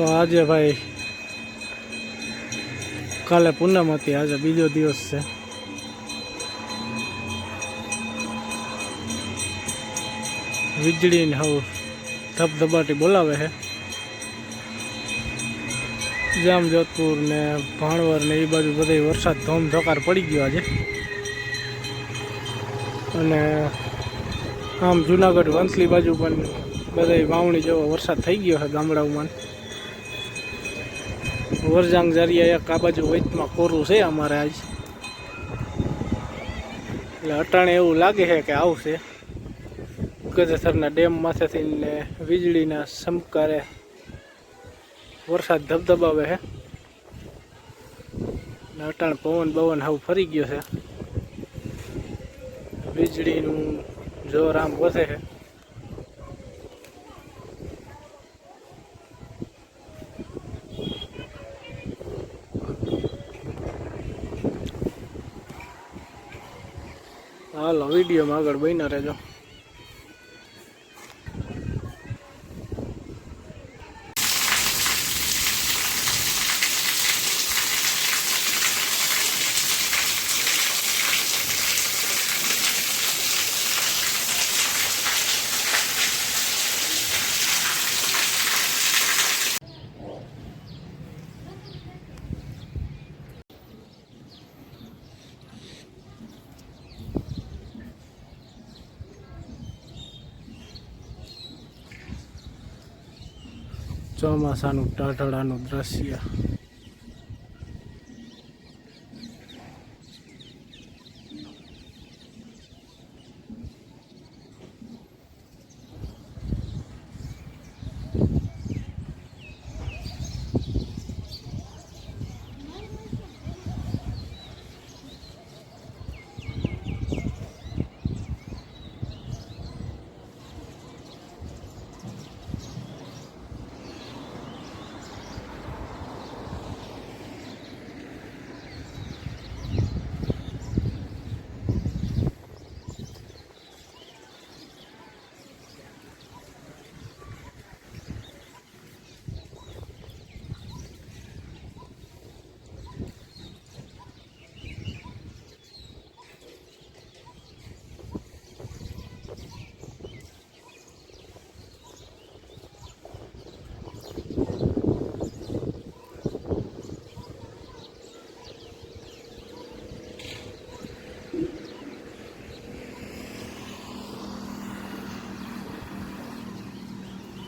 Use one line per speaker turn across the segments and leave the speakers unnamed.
તો આજે ભાઈ કાલે પૂનમ હતી આજે બીજો દિવસ છે. વીજળી ને હવ ધબધબાટી બોલાવે છે. જામ જોધપુર ને ભાણવર ને એ બાજુ બધે વરસાદ ધોમધોકાર પડી ગયો આજે. અને આમ જુનાગઢ વંથલી બાજુ પણ બધા વાવણી જેવો વરસાદ થઈ ગયો છે ગામડાઓમાં. વરજાંગ જરિયા એક આ બાજુ વચમાં કોરું છે અમારે આજ. એટલે અટાણે એવું લાગે છે કે આવશે. ગજેસરના ડેમ માથેથી ને વીજળીના સમકારે વરસાદ ધબધબાવે છે. ને અટાણ પવન બવન હાવ ફરી ગયો છે. વીજળીનું જોર આમ વધે છે. હાલો વિડીયોમાં આગળ બન્યા રહેજો. ચોમાસાનું ટાટડાનું દ્રશ્ય.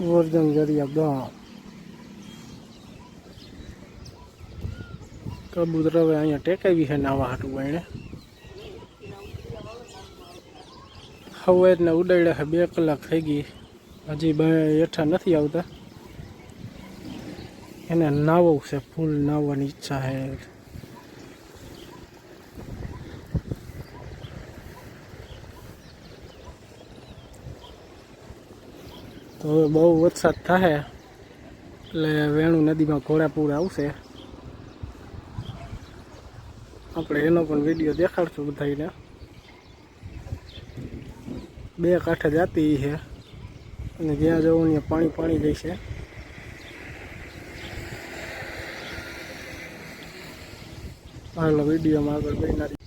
વર્ધન જરિયા ગામ કબૂતર હવે અહીંયા ટેકાવી છે નાવા હાટું એને હવે ને ઉડાડ્યા છે, બે કલાક થઈ ગઈ. હજી બે હેઠા નથી આવતા. એને નાવવું છે, ફૂલ નાવવાની ઈચ્છા છે. તો હવે બહુ વરસાદ થાય એટલે વેણુ નદીમાં ઘોડાપૂર આવશે. આપણે એનો પણ વીડિયો દેખાડશું બધાને બે કાંઠે જાતી છે અને જ્યાં જવું ત્યાં પાણી પાણી જઈશે. હાલો, વિડીયોમાં આગળ બનનારી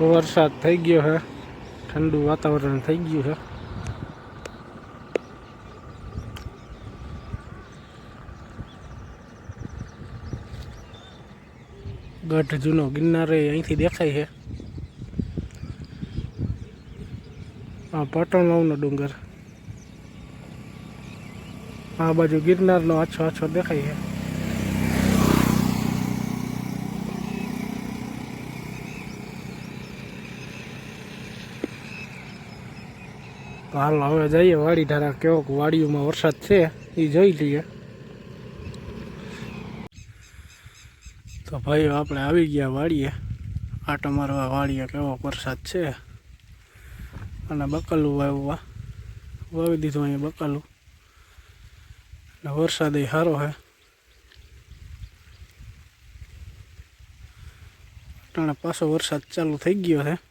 વરસાદ થઈ ગયો છે ઠંડુ વાતાવરણ થઈ ગયું છે ગઢ જૂનો ગિરનાર એ અહીંથી દેખાય છે આ પાટણનો ડુંગર. આ બાજુ ગિરનારનો આછો આછો દેખાય છે હાલો, હવે જઈએ વાડી ધારા કેવો વાડીઓમાં વરસાદ છે એ જોઈ લઈએ. તો ભાઈ, આપણે આવી ગયા વાડીએ. આટો મારવા વાડીએ કેવો વરસાદ છે. અને બકાલું વાવવા. વાવી દીધું અહીંયા બકાલું. અને વરસાદ એ સારો છે. અટાણે પાછો વરસાદ ચાલુ થઈ ગયો છે.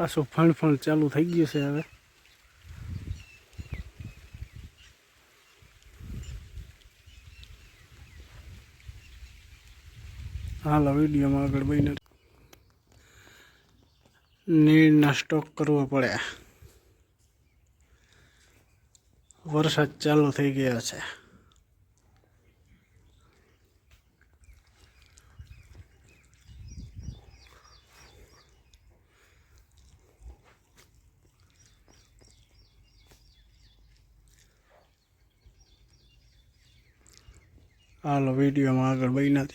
પાછું ફણ ફણ ચાલુ થઈ ગયું છે હવે. હાલો વિડીયોમાં આગળ બહીને નીરના સ્ટોક કરવો પડે. વરસાદ ચાલુ થઈ ગયા છે. હાલો વિડીયોમાં આગળ બહીના